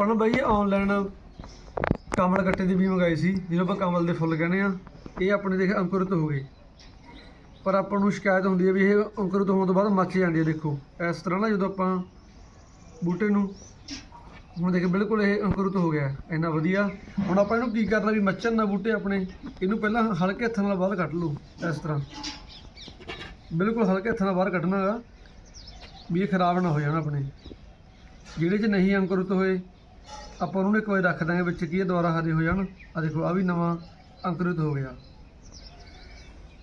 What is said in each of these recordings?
ਆਪਾਂ ਨਾ ਬਾਈ ਆਨਲਾਈਨ ਕਮਲ ਕੱਟੇ ਦੀ ਵੀ ਮੰਗਾਈ ਸੀ, ਜਿਹਨੂੰ ਆਪਾਂ ਕਮਲ ਦੇ ਫੁੱਲ ਕਹਿੰਦੇ ਆ ਇਹ ਆਪਣੇ ਦੇਖ ਅੰਕੁਰਿਤ ਹੋ ਗਏ। ਪਰ ਆਪਾਂ ਨੂੰ ਸ਼ਿਕਾਇਤ ਹੁੰਦੀ ਹੈ ਵੀ ਇਹ ਅੰਕੁਰਿਤ ਹੋਣ ਤੋਂ ਬਾਅਦ ਮੱਚ ਜਾਂਦੀ ਹੈ, ਦੇਖੋ। ਇਸ ਤਰ੍ਹਾਂ ਨਾ ਜਦੋਂ ਆਪਾਂ ਬੂਟੇ ਨੂੰ, ਹੁਣ ਦੇਖ, ਬਿਲਕੁਲ ਇਹ ਅੰਕੁਰਿਤ ਹੋ ਗਿਆ, ਇੰਨਾ ਵਧੀਆ। ਹੁਣ ਆਪਾਂ ਇਹਨੂੰ ਕੀ ਕਰਨਾ ਵੀ ਮੱਚਣ ਨਾ ਬੂਟੇ ਆਪਣੇ, ਇਹਨੂੰ ਪਹਿਲਾਂ ਹਲਕੇ ਹੱਥਾਂ ਨਾਲ ਬਾਹਰ ਕੱਢ ਲਓ, ਇਸ ਤਰ੍ਹਾਂ। ਬਿਲਕੁਲ ਹਲਕੇ ਹੱਥਾਂ ਨਾਲ ਬਾਹਰ ਕੱਢਣਾ ਹੈਗਾ ਵੀ ਇਹ ਖਰਾਬ ਨਾ ਹੋ ਜਾਣ ਆਪਣੇ। ਜਿਹੜੇ 'ਚ ਨਹੀਂ ਅੰਕੁਰਿਤ ਹੋਏ ਆਪਾਂ ਉਹਨਾਂ ਨੂੰ ਇੱਕ ਵਾਰੀ ਰੱਖ ਦਾਂਗੇ ਵਿੱਚ, ਕੀ ਇਹ ਦੁਬਾਰਾ ਹਰੇ ਹੋ ਜਾਣ। ਆ ਦੇਖੋ ਆ ਵੀ ਨਵਾਂ ਅੰਕੁਰਿਤ ਹੋ ਗਿਆ।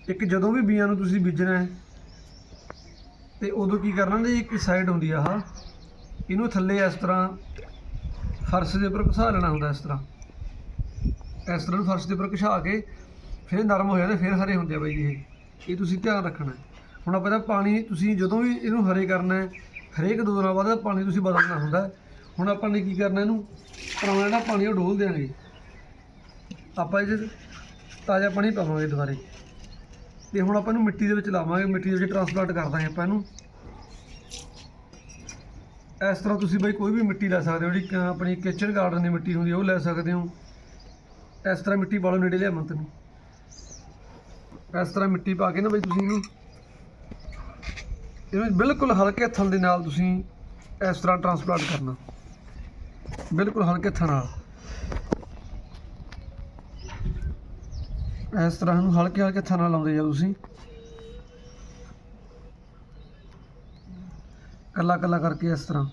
ਇੱਕ ਜਦੋਂ ਵੀ ਬੀਆਂ ਨੂੰ ਤੁਸੀਂ ਬੀਜਣਾ ਹੈ, ਤੇ ਉਦੋਂ ਕੀ ਕਰਨਾ ਜੀ? ਇੱਕ ਸਾਈਡ ਹੁੰਦੀ ਆ ਆਹ। ਇਹਨੂੰ ਥੱਲੇ ਇਸ ਤਰ੍ਹਾਂ ਫਰਸ਼ ਦੇ ਉੱਪਰ ਘਸਾ ਲੈਣਾ ਹੁੰਦਾ ਇਸ ਤਰ੍ਹਾਂ। ਇਸ ਤਰ੍ਹਾਂ ਫਰਸ਼ ਦੇ ਉੱਪਰ ਘਸਾ ਕੇ ਫਿਰ ਨਰਮ ਹੋ ਜਾਂਦੇ, ਫਿਰ ਹਰੇ ਹੁੰਦੇ ਆ ਬਾਈ ਜੀ ਇਹ। ਇਹ ਤੁਸੀਂ ਧਿਆਨ ਰੱਖਣਾ ਹੁਣ ਆਪਾਂ ਇਹਦਾ ਪਾਣੀ, ਤੁਸੀਂ ਜਦੋਂ ਵੀ ਇਹਨੂੰ ਹਰੇ ਕਰਨਾ ਹੈ, ਹਰੇਕ ਦੋ ਦਿਨਾਂ ਬਾਅਦ ਪਾਣੀ ਤੁਸੀਂ ਬਦਲਣਾ ਹੁੰਦਾ ਹੁਣ ਆਪਾਂ ਨੇ ਕੀ ਕਰਨਾ ਇਹਨੂੰ? ਪੁਰਾਣਾ ਜਿਹੜਾ ਪਾਣੀ ਉਹ ਡੋਲ ਦਿਆਂਗੇ। ਆਪਾਂ ਇਹ 'ਚ ਤਾਜ਼ਾ ਪਾਣੀ ਪਾਵਾਂਗੇ ਦੁਬਾਰੇ। ਤੇ ਹੁਣ ਆਪਾਂ ਇਹਨੂੰ ਮਿੱਟੀ ਦੇ ਵਿੱਚ ਲਾਵਾਂਗੇ, ਮਿੱਟੀ ਦੇ ਵਿੱਚ ਟ੍ਰਾਂਸਪਲਾਂਟ ਕਰ ਦਾਂਗੇ ਆਪਾਂ ਇਹਨੂੰ। ਇਸ ਤਰ੍ਹਾਂ ਤੁਸੀਂ ਬਈ ਕੋਈ ਵੀ ਮਿੱਟੀ ਲੈ ਸਕਦੇ ਹੋ, ਜਿਹੜੀ ਆਪਣੀ ਕਿਚਨ ਗਾਰਡਨ ਦੀ ਮਿੱਟੀ ਹੁੰਦੀ ਉਹ ਲੈ ਸਕਦੇ ਹੋ। ਇਸ ਤਰ੍ਹਾਂ ਮਿੱਟੀ ਪਾ ਲਓ ਨੇੜੇ ਲਿਆਵਾਂ ਤੈਨੂੰ। ਇਸ ਤਰ੍ਹਾਂ ਮਿੱਟੀ ਪਾ ਕੇ ਨਾ ਬਈ ਤੁਸੀਂ ਇਹਨੂੰ ਇਹਨੂੰ ਬਿਲਕੁਲ ਹਲਕੇ ਹੱਥਾਂ ਦੇ ਨਾਲ ਤੁਸੀਂ ਇਸ ਤਰ੍ਹਾਂ ਟ੍ਰਾਂਸਪਲਾਂਟ ਕਰਨਾ। ਬਿਲਕੁਲ ਹਲਕੇ ਹੱਥਾਂ ਨਾਲ। ਇਸ ਤਰ੍ਹਾਂ ਇਹਨੂੰ ਹਲਕੇ ਹਲਕੇ ਹੱਥਾਂ ਨਾਲ ਲਾਉਂਦੇ ਜਾਓ ਤੁਸੀਂ। ਕੱਲਾ ਕੱਲਾ ਕਰਕੇ ਇਸ ਤਰ੍ਹਾਂ।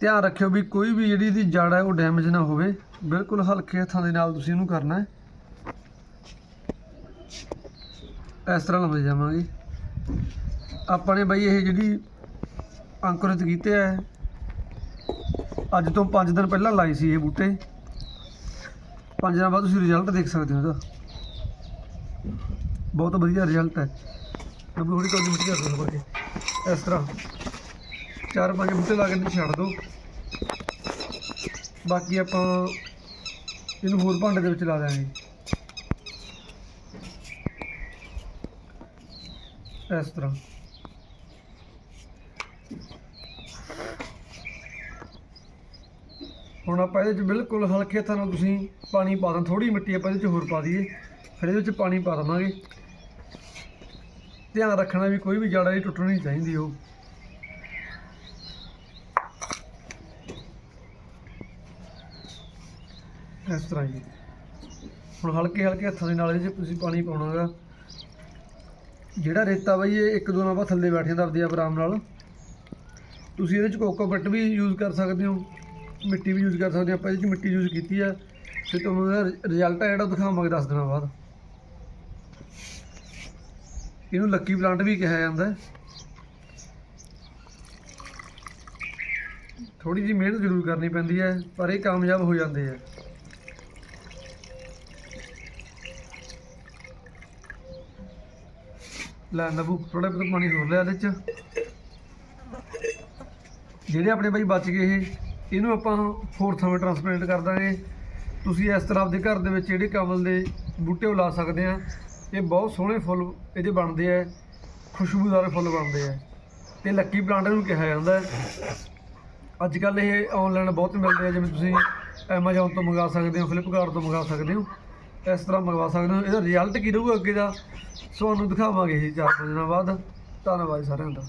ਧਿਆਨ ਰੱਖਿਓ ਵੀ ਕੋਈ ਵੀ ਜਿਹੜੀ ਇਹਦੀ ਜੜ ਹੈ ਉਹ ਡੈਮੇਜ ਨਾ ਹੋਵੇ। ਬਿਲਕੁਲ ਹਲਕੇ ਹੱਥਾਂ ਦੇ ਨਾਲ ਤੁਸੀਂ ਇਹਨੂੰ ਕਰਨਾ ਹੈ। ਇਸ ਤਰ੍ਹਾਂ ਲਾਉਂਦੇ ਜਾਵਾਂਗੇ। ਆਪਾਂ ਨੇ ਬਈ ਇਹ ਜਿਹੜੀ ਅੰਕੁਰਿਤ ਕੀਤੇ ਆ ਅੱਜ ਤੋਂ 5 ਦਿਨ ਪਹਿਲਾਂ ਲਾਏ ਸੀ ਇਹ ਬੂਟੇ। 5 ਦਿਨਾਂ ਬਾਅਦ ਤੁਸੀਂ ਰਿਜ਼ਲਟ ਦੇਖ ਸਕਦੇ ਹੋ ਇਹਦਾ। ਬਹੁਤ ਵਧੀਆ ਰਿਜ਼ਲਟ ਹੈ। ਮੈਂ ਥੋੜੀ ਕੋਈ ਮਿੱਟੀ ਕਰ ਦਵਾਂ ਕੇ। ਇਸ ਤਰ੍ਹਾਂ। ਚਾਰ ਪੰਜ ਬੂਟੇ ਲਾ ਕੇ ਤੇ ਛੱਡ ਦਿਓ ਬਾਕੀ ਆਪਾਂ ਇਹਨੂੰ ਹੋਰ ਭਾਂਡੇ ਦੇ ਵਿੱਚ ਲਾ ਦਿਆਂਗੇ। ਇਸ ਤਰ੍ਹਾਂ। ਹੁਣ ਆਪਾਂ ਇਹਦੇ ਵਿੱਚ ਬਿਲਕੁਲ ਹਲਕੇ ਹੱਥਾਂ ਨਾਲ ਤੁਸੀਂ ਪਾਣੀ ਪਾ ਦਾਂ ਥੋੜੀ ਮਿੱਟੀ ਆਪਾਂ ਇਹਦੇ ਵਿੱਚ ਹੋਰ ਪਾ ਦਈਏ। ਫਿਰ ਇਹਦੇ ਵਿੱਚ ਪਾਣੀ ਪਾ ਦੇਵਾਂਗੇ। ਧਿਆਨ ਰੱਖਣਾ ਵੀ ਕੋਈ ਵੀ ਜੜ ਇਹਦੀ ਟੁੱਟਣੀ ਚਾਹੀਦੀ ਉਹ। ਇਸ ਤਰ੍ਹਾਂ ਜੀ ਹੁਣ ਹਲਕੇ ਹਲਕੇ ਹੱਥਾਂ ਦੇ ਨਾਲ ਇਹਦੇ 'ਚ ਤੁਸੀਂ ਪਾਣੀ ਪਾਉਣਾਗਾ। ਜਿਹੜਾ ਰੇਤਾ ਬਈ ਇਹ ਇੱਕ ਦੋ ਨਾਲ ਬਾਅਦ ਥੱਲੇ ਬੈਠ ਜਾਂਦਾ ਆਪਦੀ ਆਪ ਆਰਾਮ ਨਾਲ। ਤੁਸੀਂ ਇਹਦੇ 'ਚ ਕੋਕੋਪਿਟ ਵੀ ਯੂਜ਼ ਕਰ ਸਕਦੇ ਹੋ। ਮਿੱਟੀ ਵੀ ਯੂਜ਼ ਕਰ ਸਕਦੇ ਆਪਾਂ, ਇਹਦੇ 'ਚ ਮਿੱਟੀ ਯੂਜ਼ ਕੀਤੀ ਆ। ਤੇ ਤੁਹਾਨੂੰ ਇਹਦਾ ਰਿਜ਼ਲਟ ਆ ਜਿਹੜਾ ਉਹ ਦਿਖਾਵਾਂਗੇ 10 ਦਿਨਾਂ ਬਾਅਦ। ਇਹਨੂੰ ਲੱਕੀ ਪਲਾਂਟ ਵੀ ਕਿਹਾ ਜਾਂਦਾ ਹੈ। ਥੋੜੀ ਜਿਹੀ ਮਿਹਨਤ ਜ਼ਰੂਰ ਕਰਨੀ ਪੈਂਦੀ ਹੈ, ਪਰ ਇਹ ਕਾਮਯਾਬ ਹੋ ਜਾਂਦੇ ਆ। ਲੈ ਨਬੂ ਥੋੜਾ ਬਹੁਤ ਪਾਣੀ ਹੋਰ ਲਿਆ ਇਹਦੇ ਚ। ਜਿਹੜੇ ਆਪਣੇ ਬਾਈ ਬਚ ਗਏ ਇਹ। ਇਹਨੂੰ ਆਪਾਂ ਹੋਰ ਥਾਂ ਟ੍ਰਾਂਸਪਲਾਂਟ ਕਰ ਦਾਂਗੇ। ਤੁਸੀਂ ਇਸ ਤਰ੍ਹਾਂ ਆਪਦੇ ਘਰ ਦੇ ਵਿੱਚ ਜਿਹੜੇ ਕਮਲ ਦੇ ਬੂਟੇ ਉਹ ਸਕਦੇ ਆ। ਇਹ ਬਹੁਤ ਸੋਹਣੇ ਫੁੱਲ ਇਹਦੇ ਬਣਦੇ ਆ। ਖੁਸ਼ਬੂਦਾਰ ਫੁੱਲ ਬਣਦੇ ਆ। ਤੇ ਲੱਕੀ ਪਲਾਂਟ ਨੂੰ ਕਿਹਾ ਜਾਂਦਾ ਅੱਜ ਕੱਲ ਇਹ ਆਨਲਾਈਨ ਬਹੁਤ ਮਿਲਦੇ ਆ, ਜਿਵੇਂ ਤੁਸੀਂ Amazon ਤੋਂ ਮੰਗਾ ਸਕਦੇ ਹੋ ਫਲਿੱਪਕਾਰਟ ਤੋਂ ਮੰਗਾ ਸਕਦੇ ਹੋ। ਇਸ ਤਰ੍ਹਾਂ ਮੰਗਵਾ ਸਕਦੇ ਹੋ। ਇਹਦਾ ਰਿਜ਼ਲਟ ਕੀ ਰਹੂਗਾ ਅੱਗੇ ਦਾ? ਤੁਹਾਨੂੰ ਦਿਖਾਵਾਂਗੇ ਜੀ ਚਾਰ ਪੰਜ ਦਿਨਾਂ ਬਾਅਦ। ਧੰਨਵਾਦ ਸਾਰਿਆਂ ਦਾ।